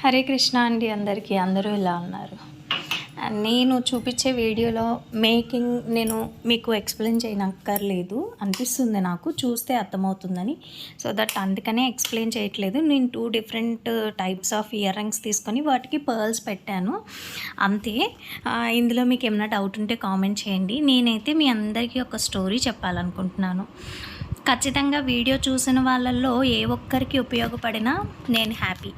హరే కృష్ణ అండి అందరికీ. అందరూ ఇలా ఉన్నారు? నేను చూపించే వీడియోలో మేకింగ్ నేను మీకు ఎక్స్ప్లెయిన్ చేయనక్కర్లేదు. అనిపిస్తుంది నాకు. చూస్తే అర్థమవుతుందని. సో దట్ అందుకనే ఎక్స్ప్లెయిన్ చేయట్లేదు. నేను two different types of earrings తీసుకొని వాటికి పర్ల్స్ పెట్టాను. అంతే. ఇందులో మీకు ఏమైనా డౌట్ ఉంటే కామెంట్ చేయండి. నేనైతే మీ అందరికీ ఒక స్టోరీ చెప్పాలనుకుంటున్నాను. ఖచ్చితంగా వీడియో చూసిన వాళ్ళల్లో ఏ ఒక్కరికి ఉపయోగపడినా నేను హ్యాపీ.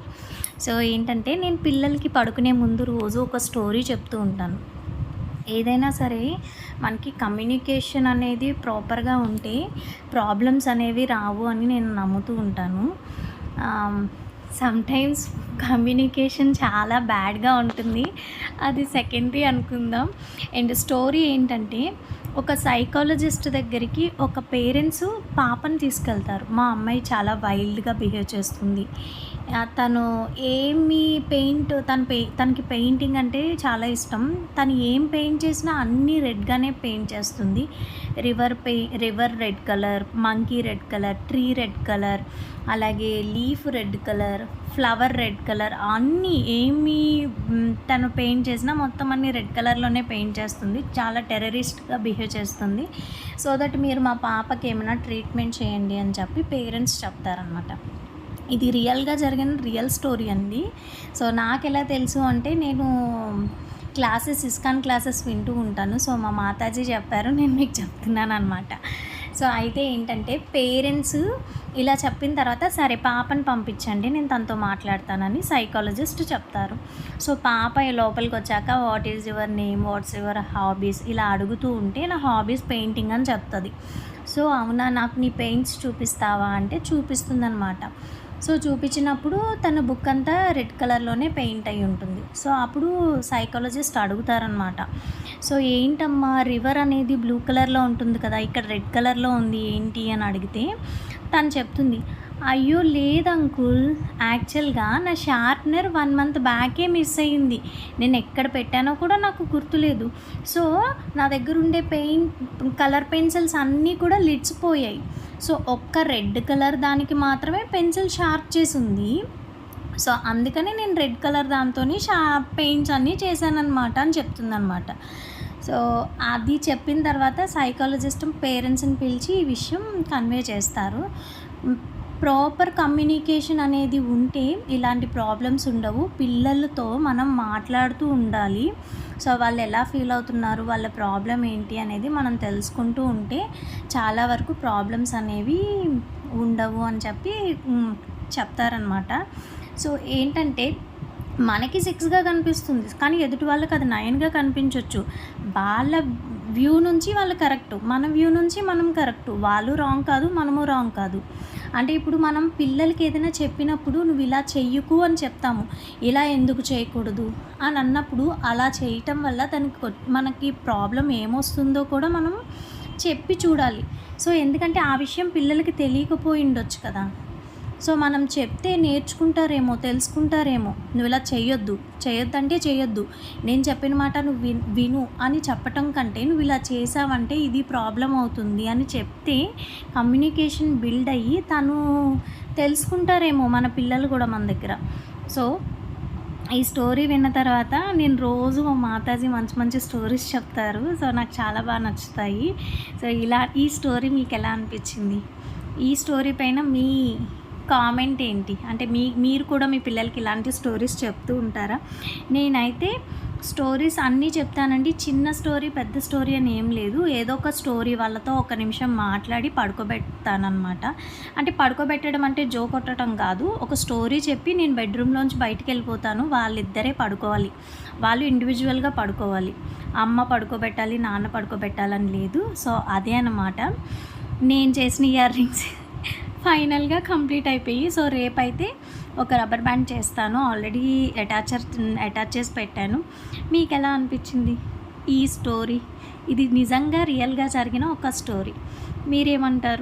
సో ఏంటంటే నేను పిల్లలకి పడుకునే ముందు రోజు ఒక స్టోరీ చెప్తూ ఉంటాను. ఏదైనా సరే మనకి కమ్యూనికేషన్ అనేది ప్రాపర్గా ఉంటే ప్రాబ్లమ్స్ అనేవి రావు అని నేను నమ్ముతూ ఉంటాను. సమ్టైమ్స్ కమ్యూనికేషన్ చాలా బ్యాడ్గా ఉంటుంది. అది సెకండరీ అనుకుందాం. అండ్ స్టోరీ ఏంటంటే ఒక సైకాలజిస్ట్ దగ్గరికి ఒక పేరెంట్స్ పాపని తీసుకెళ్తారు. మా అమ్మాయి చాలా వైల్డ్గా బిహేవ్ చేస్తుంది. తను ఏమి పెయింట్ తన పెయి తనకి పెయింటింగ్ అంటే చాలా ఇష్టం. తను ఏం పెయింట్ చేసినా అన్నీ రెడ్గానే పెయింట్ చేస్తుంది. River పెయి river red colour monkey red colour tree red colour అలాగే leaf red colour flower red colour అన్నీ ఏమి తను పెయింట్ చేసినా మొత్తం అన్ని రెడ్ కలర్లోనే పెయింట్ చేస్తుంది. చాలా టెర్రరిస్ట్గా బిహేవ్ చేస్తుంది. సో దట్ మీరు మా పాపకి ఏమైనా ట్రీట్మెంట్ చేయండి అని చెప్పి పేరెంట్స్ చెప్తారనమాట ఇది రియల్గా జరిగిన రియల్ స్టోరీ అండి. సో నాకు ఎలా తెలుసు అంటే నేను క్లాసెస్ ఇస్కాన్ క్లాసెస్ వింటూ ఉంటాను. సో మా మాతాజీ చెప్పారు నేను మీకు చెప్తున్నాను అనమాట సో అయితే ఏంటంటే పేరెంట్స్ ఇలా చెప్పిన తర్వాత సరే పాపని పంపించండి నేను తనతో మాట్లాడతానని సైకాలజిస్ట్ చెప్తారు. సో పాప లోపలికి వచ్చాక what is your name what's your hobbies ఇలా అడుగుతూ ఉంటే నా హాబీస్ పెయింటింగ్ అని చెప్తుంది. సో అవునా నాకు నీ పెయింట్స్ చూపిస్తావా అంటే చూపిస్తుందనమాట సో చూపించినప్పుడు తన బుక్ అంతా రెడ్ కలర్లోనే పెయింట్ అయి ఉంటుంది. సో అప్పుడు సైకాలజిస్ట్ అడుగుతారనమాట సో ఏంటమ్మా రివర్ అనేది బ్లూ కలర్లో ఉంటుంది కదా ఇక్కడ రెడ్ కలర్లో ఉంది ఏంటి? అని అడిగితే తను చెప్తుంది అయ్యో లేదు అంకుల్ యాక్చువల్గా నా షార్ప్నర్ వన్ మంత్ బ్యాకే మిస్ అయ్యింది. నేను ఎక్కడ పెట్టానో కూడా నాకు గుర్తులేదు. సో నా దగ్గర ఉండే పెయింట్ కలర్ పెన్సిల్స్ అన్నీ కూడా లిడ్స్ పోయాయి సో ఒక్క రెడ్ కలర్ దానికి మాత్రమే పెన్సిల్ షార్ప్ చేసి ఉంది సో అందుకనే నేను రెడ్ కలర్ దాంతో షా పెయింట్స్ అన్నీ చేశానన్నమాట అని చెప్తుందనమాట సో అది చెప్పిన తర్వాత సైకాలజిస్ట్ పేరెంట్స్ని పిలిచి ఈ విషయం కన్వే చేస్తారు. ప్రాపర్ కమ్యూనికేషన్ అనేది ఉంటే ఇలాంటి ప్రాబ్లమ్స్ ఉండవు. పిల్లలతో మనం మాట్లాడుతూ ఉండాలి. సో వాళ్ళు ఎలా ఫీల్ అవుతున్నారు? వాళ్ళ ప్రాబ్లం ఏంటి? అనేది మనం తెలుసుకుంటూ ఉంటే చాలా వరకు ప్రాబ్లమ్స్ అనేవి ఉండవు అని చెప్పి చెప్తారనమాట సో ఏంటంటే మనకి సిక్స్గా కనిపిస్తుంది. కానీ ఎదుటి వాళ్ళకి అది నైన్గా కనిపించవచ్చు వాళ్ళ వ్యూ నుంచి వాళ్ళు కరెక్ట్ మన వ్యూ నుంచి మనం కరెక్ట్ వాళ్ళు రాంగ్ కాదు మనము రాంగ్ కాదు. అంటే ఇప్పుడు మనం పిల్లలకి ఏదైనా చెప్పినప్పుడు నువ్వు ఇలా చెయ్యకు అని చెప్తాము. ఇలా ఎందుకు చేయకూడదు? అని అన్నప్పుడు అలా చేయటం వల్ల దానికి కొ- మనకి ప్రాబ్లం ఏమొస్తుందో కూడా మనం చెప్పి చూడాలి. సో ఎందుకంటే ఆ విషయం పిల్లలకి తెలియకపోయి ఉండొచ్చు కదా. సో మనం చెప్తే నేర్చుకుంటారేమో తెలుసుకుంటారేమో. నువ్వు ఇలా చేయొద్దు చేయొద్దంటే చేయొద్దు నేను చెప్పిన మాట నువ్వు విన్ విను అని చెప్పటం కంటే నువ్వు ఇలా చేసావంటే ఇది ప్రాబ్లం అవుతుంది అని చెప్తే కమ్యూనికేషన్ బిల్డ్ అయ్యి తను తెలుసుకుంటారేమో మన పిల్లలు కూడా మన దగ్గర. సో ఈ స్టోరీ విన్న తర్వాత నేను రోజు మా మాతాజీ మంచి మంచి స్టోరీస్ చెప్తారు. సో నాకు చాలా బాగా నచ్చుతాయి. సో ఇలా ఈ స్టోరీ మీకు ఎలా అనిపించింది? ఈ స్టోరీ పైన మీ కామెంట్ ఏంటి? అంటే మీ మీరు కూడా మీ పిల్లలకి ఇలాంటి స్టోరీస్ చెప్తూ ఉంటారా? నేనైతే స్టోరీస్ అన్నీ చెప్తానండి. చిన్న స్టోరీ పెద్ద స్టోరీ అని ఏం లేదు. ఏదో ఒక స్టోరీ వాళ్ళతో ఒక నిమిషం మాట్లాడి పడుకోబెడతానమాట అంటే పడుకోబెట్టడం అంటే జో కొట్టడం కాదు. ఒక స్టోరీ చెప్పి నేను బెడ్రూమ్లోంచి బయటికి వెళ్ళిపోతాను. వాళ్ళిద్దరే పడుకోవాలి. వాళ్ళు ఇండివిజువల్గా పడుకోవాలి. అమ్మ పడుకోబెట్టాలి నాన్న పడుకోబెట్టాలని లేదు. సో అదే అన్నమాట. నేను చేసిన ఇయర్ రింగ్స్ ఫైనల్గా కంప్లీట్ అయిపోయి సో రేపైతే ఒక రబ్బర్ బ్యాండ్ చేస్తాను. ఆల్రెడీ అటాచర్ అటాచ్ చేసి పెట్టాను. మీకు ఎలా అనిపించింది ఈ స్టోరీ? ఇది నిజంగా రియల్గా జరిగిన ఒక స్టోరీ. మీరేమంటారు?